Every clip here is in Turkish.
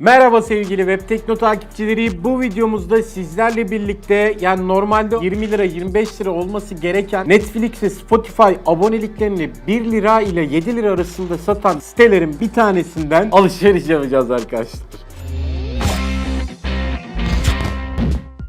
Merhaba sevgili Web Tekno takipçileri. Bu videomuzda sizlerle birlikte yani normalde 20 lira 25 lira olması gereken Netflix ve Spotify aboneliklerini 1 lira ile 7 lira arasında satan sitelerin bir tanesinden alışveriş yapacağız arkadaşlar.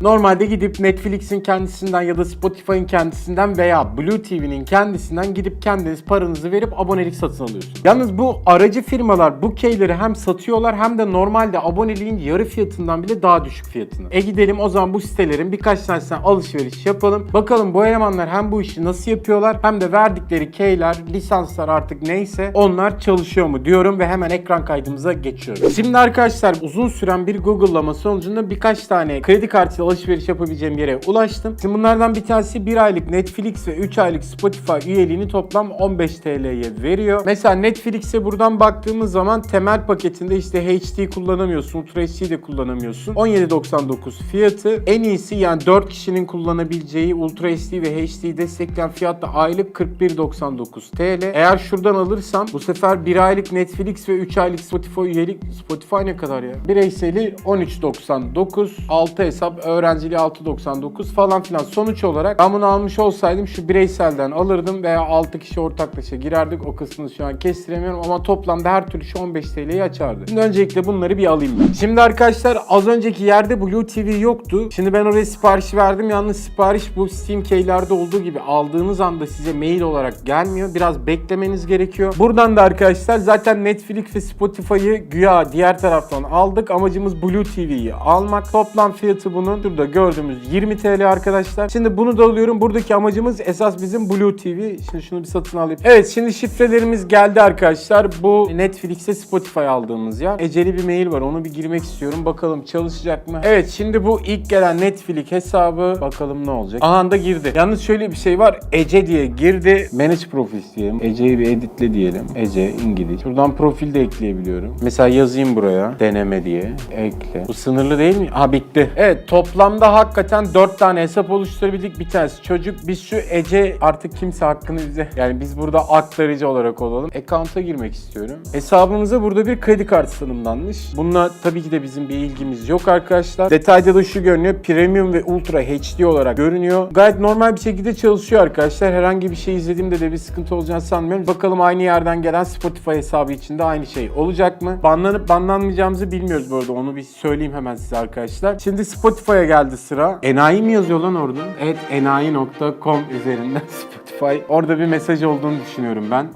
Normalde gidip Netflix'in kendisinden ya da Spotify'ın kendisinden veya Blue TV'nin kendisinden gidip kendiniz paranızı verip abonelik satın alıyorsunuz. Yalnız bu aracı firmalar bu keyleri hem satıyorlar hem de normalde aboneliğin yarı fiyatından bile daha düşük fiyatına. E gidelim o zaman bu sitelerin birkaç tanesinden alışveriş yapalım. Bakalım bu elemanlar hem bu işi nasıl yapıyorlar hem de verdikleri keyler, lisanslar artık neyse onlar çalışıyor mu diyorum ve hemen ekran kaydımıza geçiyorum. Şimdi arkadaşlar uzun süren bir Google'lama sonucunda birkaç tane kredi kartıyla alışveriş yapabileceğim yere ulaştım. Şimdi bunlardan bir tanesi 1 aylık Netflix ve 3 aylık Spotify üyeliğini toplam 15 TL'ye veriyor. Mesela Netflix'e buradan baktığımız zaman temel paketinde işte HD kullanamıyorsun, Ultra HD de kullanamıyorsun. 17.99 fiyatı. En iyisi yani 4 kişinin kullanabileceği Ultra HD ve HD destekleyen fiyat da aylık 41.99 TL. Eğer şuradan alırsam bu sefer 1 aylık Netflix ve 3 aylık Spotify üyelik Spotify ne kadar ya? Bireyseli 13.99, 6 hesap öğrenciliği 6.99 falan filan. Sonuç olarak ben bunu almış olsaydım şu bireyselden alırdım veya 6 kişi ortaklaşa girerdik. O kısmını şu an kestiremiyorum ama toplamda her türlü şu 15 TL'yi açardı. Şimdi öncelikle bunları bir alayım ben. Şimdi arkadaşlar az önceki yerde Blue TV yoktu. Şimdi ben oraya sipariş verdim. Yalnız sipariş bu Steam Key'lerde olduğu gibi aldığınız anda size mail olarak gelmiyor. Biraz beklemeniz gerekiyor. Buradan da arkadaşlar zaten Netflix ve Spotify'ı güya diğer taraftan aldık. Amacımız Blue TV'yi almak. Toplam fiyatı bunun şurada gördüğümüz 20 TL arkadaşlar. Şimdi bunu da alıyorum. Buradaki amacımız esas bizim Blue TV. Şimdi şunu bir satın alayım. Evet şimdi şifrelerimiz geldi arkadaşlar. Bu Netflix'e Spotify aldığımız ya. Eceli bir mail var. Onu bir girmek istiyorum. Bakalım çalışacak mı? Evet şimdi bu ilk gelen Netflix hesabı bakalım ne olacak. Aha da girdi. Yalnız şöyle bir şey var. Ece diye girdi. Manage Profils diyelim. Ece'yi bir editle diyelim. Ece İngiliz. Şuradan profil de ekleyebiliyorum. Mesela yazayım buraya. Deneme diye. Ekle. Bu sınırlı değil mi? Ha bitti. Evet toplamda hakikaten 4 tane hesap oluşturabildik. Bir tanesi çocuk. Biz şu Ece artık kimse hakkını bize yani biz burada aktarıcı olarak olalım. Account'a girmek istiyorum. Hesabımıza burada bir kredi kartı tanımlanmış. Bununla tabii ki de bizim bir ilgimiz yok arkadaşlar. Detayda da şu görünüyor. Premium ve Ultra HD olarak görünüyor. Gayet normal bir şekilde çalışıyor arkadaşlar. Herhangi bir şey izlediğimde de bir sıkıntı olacağını sanmıyorum. Bakalım aynı yerden gelen Spotify hesabı için de aynı şey olacak mı? Banlanıp banlanmayacağımızı bilmiyoruz bu arada. Onu bir söyleyeyim hemen size arkadaşlar. Şimdi Spotify'a geldi sıra. Enayi mi yazıyor lan orada? Evet enayi.com üzerinden Spotify. Orada bir mesaj olduğunu düşünüyorum ben.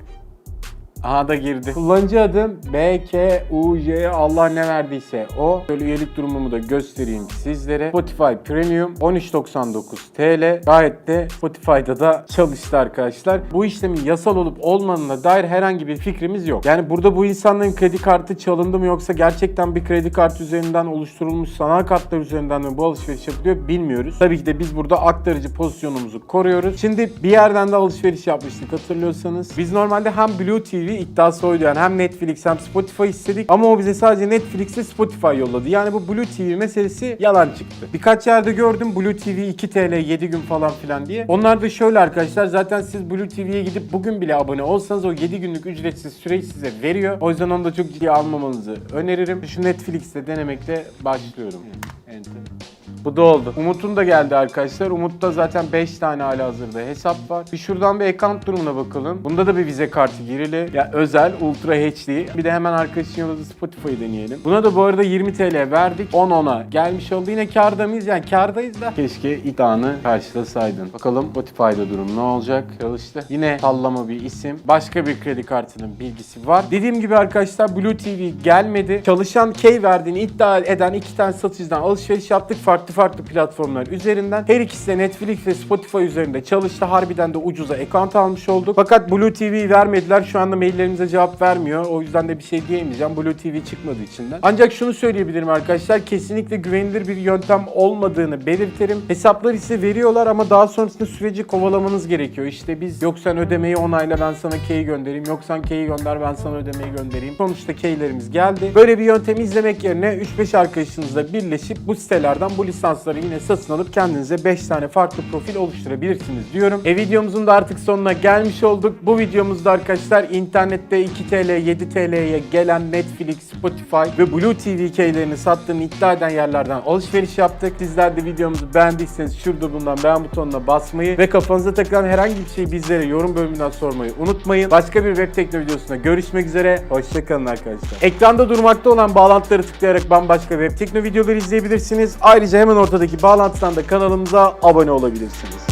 Aha da girdi. Kullanıcı adım BKUJ Allah ne verdiyse o. Şöyle üyelik durumumu da göstereyim sizlere. Spotify Premium 13.99 TL. Gayet de Spotify'da da çalıştı arkadaşlar. Bu işlemin yasal olup olmadığına dair herhangi bir fikrimiz yok. Yani burada bu insanların kredi kartı çalındı mı yoksa gerçekten bir kredi kartı üzerinden oluşturulmuş sanal kartlar üzerinden mi bu alışveriş yapılıyor bilmiyoruz. Tabii ki de biz burada aktarıcı pozisyonumuzu koruyoruz. Şimdi bir yerden de alışveriş yapmıştık hatırlıyorsanız. Biz normalde hem Blue TV iddiası oydu yani hem Netflix hem Spotify istedik ama o bize sadece Netflix ve Spotify yolladı. Yani bu Blue TV meselesi yalan çıktı. Birkaç yerde gördüm Blue TV 2 TL 7 gün falan filan diye. Onlar da şöyle arkadaşlar zaten siz Blue TV'ye gidip bugün bile abone olsanız o 7 günlük ücretsiz süreyi size veriyor. O yüzden onu da çok ciddiye almamanızı öneririm. Şu Netflix'te denemekle başlıyorum. Enter. Bu da oldu. Umut'un da geldi arkadaşlar. Umut'ta zaten 5 tane hali hazırda hesap var. Bir şuradan bir account durumuna bakalım. Bunda da bir vize kartı girili. Ya özel Ultra HD. Bir de hemen arkadaşın yolladığı Spotify'ı deneyelim. Buna da bu arada 20 TL verdik. 10 10'a gelmiş oldu. Yine kârda mıyız? Yani kârdayız da. Keşke iddianı karşılasaydın. Bakalım Spotify'da durum ne olacak? Çalıştı. Yine sallama bir isim. Başka bir kredi kartının bilgisi var. Dediğim gibi arkadaşlar Blue TV gelmedi. Çalışan key verdiğini iddia eden iki tane satıcıdan alışveriş yaptık. Farklı farklı platformlar üzerinden. Her ikisi de Netflix ve Spotify üzerinde çalıştı. Harbiden de ucuza account almış olduk. Fakat Blue TV'yi vermediler. Şu anda maillerimize cevap vermiyor. O yüzden de bir şey diyemeyeceğim. Blue TV çıkmadığı içinden. Ancak şunu söyleyebilirim arkadaşlar. Kesinlikle güvenilir bir yöntem olmadığını belirterim. Hesaplar ise veriyorlar ama daha sonrasında süreci kovalamanız gerekiyor. İşte biz yok sen ödemeyi onayla ben sana key göndereyim. Yok sen key'i gönder ben sana ödemeyi göndereyim. Sonuçta key'lerimiz geldi. Böyle bir yöntemi izlemek yerine 3-5 arkadaşınızla birleşip bu sitelerden bu lisansları yine satın alıp kendinize 5 tane farklı profil oluşturabilirsiniz diyorum. E videomuzun da artık sonuna gelmiş olduk. Bu videomuzda arkadaşlar internette 2 TL 7 TL'ye gelen Netflix, Spotify ve Blue TV keylerini sattığını iddia eden yerlerden alışveriş yaptık. Sizler de videomuzu beğendiyseniz şurada bulunan beğen butonuna basmayı ve kafanıza takılan herhangi bir şeyi bizlere yorum bölümünden sormayı unutmayın. Başka bir web tekno videosunda görüşmek üzere. Hoşçakalın arkadaşlar. Ekranda durmakta olan bağlantıları tıklayarak bambaşka web tekno videoları izleyebilirsiniz. Ayrıca hemen ortadaki bağlantıdan da kanalımıza abone olabilirsiniz.